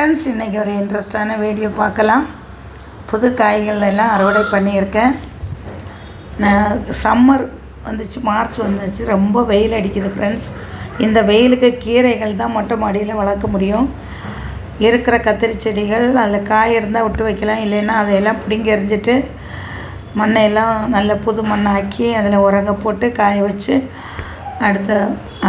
Friends இன்றைக்கி ஒரு இன்ட்ரெஸ்டான video பார்க்கலாம். புது காய்கள் எல்லாம் அறுவடை பண்ணியிருக்கேன். நான் சம்மர் வந்துச்சு மார்ச் வந்துச்சு ரொம்ப வெயில் அடிக்குது ஃப்ரெண்ட்ஸ் இந்த வெயிலுக்கு கீரைகள் தான் மொட்டை மாடியில் வளர்க்க முடியும். இருக்கிற கத்திரி செடிகள் அதில் காய் இருந்தால் விட்டு வைக்கலாம். இல்லைன்னா அதையெல்லாம் பிடுங்கி எறிஞ்சிட்டு மண்ணையெல்லாம் நல்ல புது மண்ணாக்கி அதில் உரங்க போட்டு காய வச்சு அடுத்த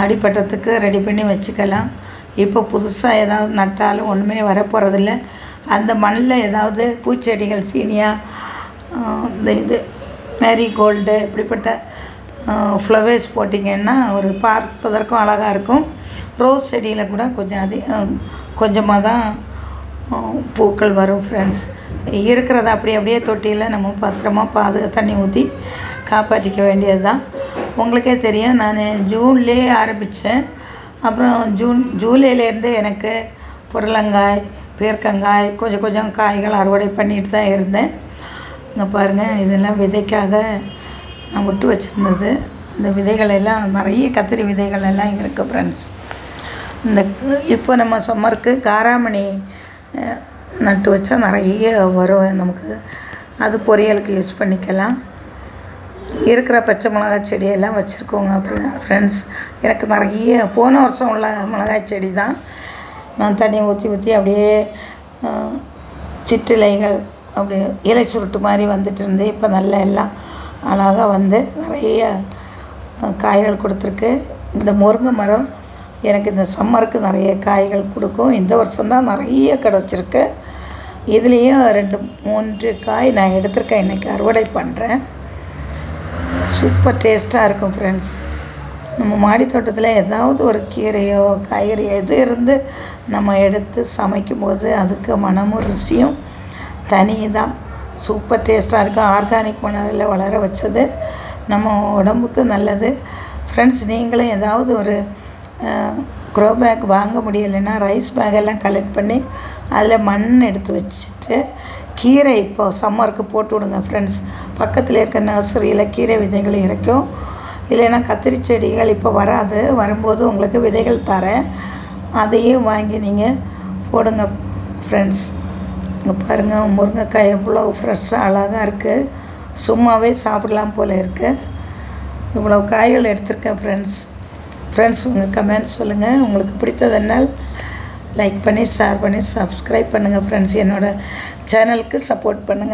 அடிப்பட்டத்துக்கு ரெடி பண்ணி வச்சுக்கலாம். இப்போ புதுசாக ஏதாவது நட்டாலும் ஒன்றுமே வரப்போகிறதில்ல அந்த மண்ணில் ஏதாவது பூச்செடிகள் சீனியா இந்த இது மேரிகோல்டு இப்படிப்பட்ட ஃப்ளவர்ஸ் போட்டிங்கன்னா ஒரு பார்ப்பதற்கும் அழகாக இருக்கும். ரோஸ் செடியில் கூட கொஞ்சம் அதிக கொஞ்சமாக தான் பூக்கள் வரும் ஃப்ரெண்ட்ஸ் இருக்கிறத அப்படி அப்படியே தொட்டியில் நம்ம பத்திரமா பாதுகா தண்ணி ஊற்றி காப்பாற்றிக்க வேண்டியது தான் உங்களுக்கே தெரியும் நான் ஜூன்லேயே ஆரம்பித்தேன் அப்புறம் ஜூன் ஜூலைலேருந்து எனக்கு புடலங்காய் பீர்க்கங்காய் கொஞ்சம் கொஞ்சம் காய்கள் அறுவடை பண்ணிட்டு தான் இருந்தேன். இங்கே பாருங்கள் இதெல்லாம் விதைக்காக நான் விட்டு வச்சுருந்தது. இந்த விதைகள் எல்லாம் நிறைய கத்திரி விதைகள் எல்லாம் இருக்குது ஃப்ரெண்ட்ஸ் இந்த இப்போ நம்ம சம்மருக்கு காராமணி நட்டு வச்சா நிறைய வரும். நமக்கு அது பொரியலுக்கு யூஸ் பண்ணிக்கலாம். இருக்கிற பச்சை மிளகாய் செடியெல்லாம் வச்சுருக்கோங்க அப்புறம் ஃப்ரெண்ட்ஸ் எனக்கு நிறைய போன வருஷம் உள்ள மிளகாய் செடி தான். நான் தண்ணி ஊற்றி ஊற்றி அப்படியே சிற்றிலைகள் அப்படி இலை சுருட்டு மாதிரி வந்துட்டு இருந்து இப்போ நல்ல எல்லாம் அழகாக வந்து நிறைய காய்கள் கொடுத்துருக்கு. இந்த முருங்கை மரம் எனக்கு இந்த சம்மருக்கு நிறைய காய்கள் கொடுக்கும். இந்த வருஷம்தான் நிறைய கிடச்சிருக்கு இதுலேயும் ரெண்டு மூன்று காய் நான் எடுத்திருக்கேன். இன்றைக்கி அறுவடை பண்ணுறேன் சூப்பர் டேஸ்ட்டாக இருக்கும் ஃப்ரெண்ட்ஸ் நம்ம மாடி தோட்டத்தில் ஏதாவது ஒரு கீரையோ காய்கறியோ எது இருந்து நம்ம எடுத்து சமைக்கும்போது அதுக்கு மனமும் ருசியும் தனி தான் சூப்பர் டேஸ்ட்டாக இருக்கும். ஆர்கானிக் மணலில் வளர வச்சது நம்ம உடம்புக்கு நல்லது. ஃப்ரெண்ட்ஸ் நீங்களும் ஏதாவது ஒரு க்ரோ பேக் வாங்க முடியலைன்னா ரைஸ் பேக்கெல்லாம் கலெக்ட் பண்ணி அதில் மண் எடுத்து வச்சுட்டு கீரை இப்போது சம்மருக்கு போட்டு விடுங்க ஃப்ரெண்ட்ஸ் பக்கத்தில் இருக்க நர்சரியில் கீரை விதைகள் இருக்கும் இல்லைன்னா கத்திரி செடிகள் இப்போ வராது. வரும்போது உங்களுக்கு விதைகள் தரேன். அதையும் வாங்கி நீங்கள் போடுங்க ஃப்ரெண்ட்ஸ் இங்கே பாருங்கள் முருங்கைக்காய் எவ்வளோ ஃப்ரெஷ்ஷாக அழகாக இருக்குது சும்மாவே சாப்பிடலாம் போல் இருக்குது இவ்வளோ காய்கள் எடுத்திருக்கேன் ஃப்ரெண்ட்ஸ் ஃப்ரெண்ட்ஸ் உங்கள் கமெண்ட்ஸ் சொல்லுங்கள் உங்களுக்கு பிடித்ததுனால் லைக் பண்ணி ஷேர் பண்ணி சப்ஸ்கிரைப் பண்ணுங்கள் ஃப்ரெண்ட்ஸ் என்னோடய சேனலுக்கு சப்போர்ட் பண்ணுங்கள்